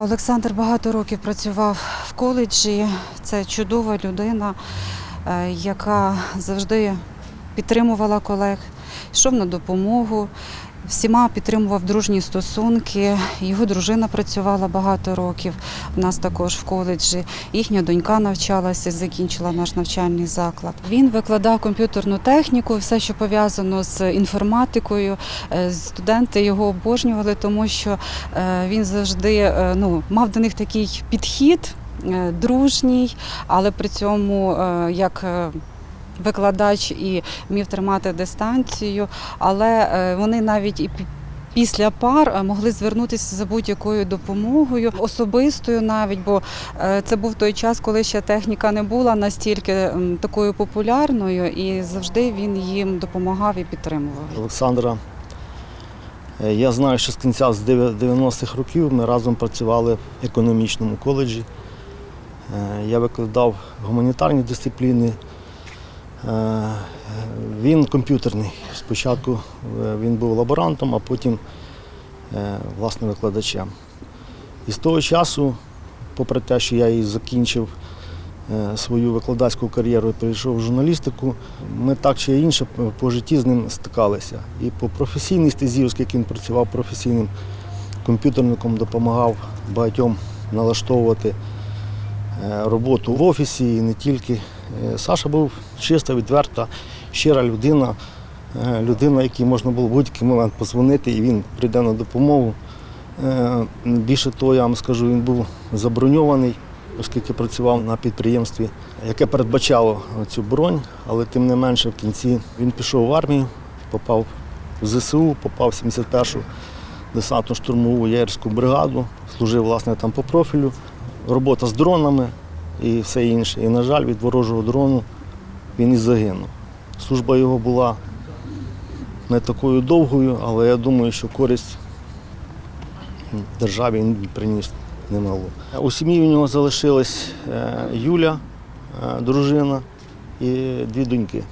Олександр багато років працював в коледжі. Це чудова людина, е, яка завжди підтримувала колег, йшов на допомогу. Всіма підтримував дружні стосунки. Його дружина працювала багато років. У нас також в коледжі. Їхня донька навчалася, закінчила наш навчальний заклад. Він викладав комп'ютерну техніку, все, що пов'язано з інформатикою. Е, Студенти його обожнювали, тому що е, він завжди е, ну, мав до них такий підхід дружній, але при цьому як викладач і вмів тримати дистанцію, але е, вони навіть і Після пар е, могли звернутися за будь-якою допомогою, особистою навіть, бо е, це був той час, коли ще техніка не була настільки такою популярною, і завжди він їм допомагав і підтримував. Олександра. Я знаю, що з кінця з 90-х років ми разом працювали в економічному коледжі. Я викладав гуманітарні дисципліни. Е, Він комп'ютерний. Спочатку е, він був лаборантом, а потім е, власне викладачем. І з того часу, попри те, що я і закінчив свою викладацьку кар'єру і перейшов в журналістику, ми так чи інше по- житті з ним стикалися. І по професійній стезі, оскільки він працював професійним комп'ютерником, допомагав багатьом налаштовувати роботу в офісі і не тільки. Е, Саша був чиста, відверта, щира людина, е, людина, якій можна було в будь-який момент позвонити, і він прийде на допомогу. Е, Більше того, я вам скажу, він був заброньований, оскільки працював на підприємстві, яке передбачало цю бронь, але тим не менше в кінці він пішов в армію, попав в ЗСУ, попав в 71-ту десантно-штурмову єгерську бригаду, служив власне там по профілю, робота з дронами і все інше. І, на жаль, від ворожого дрону він і загинув. Служба його була не такою довгою, але я думаю, що користь державі він приніс немало. У сім'ї у нього залишилась е, Юля, е, дружина і дві доньки.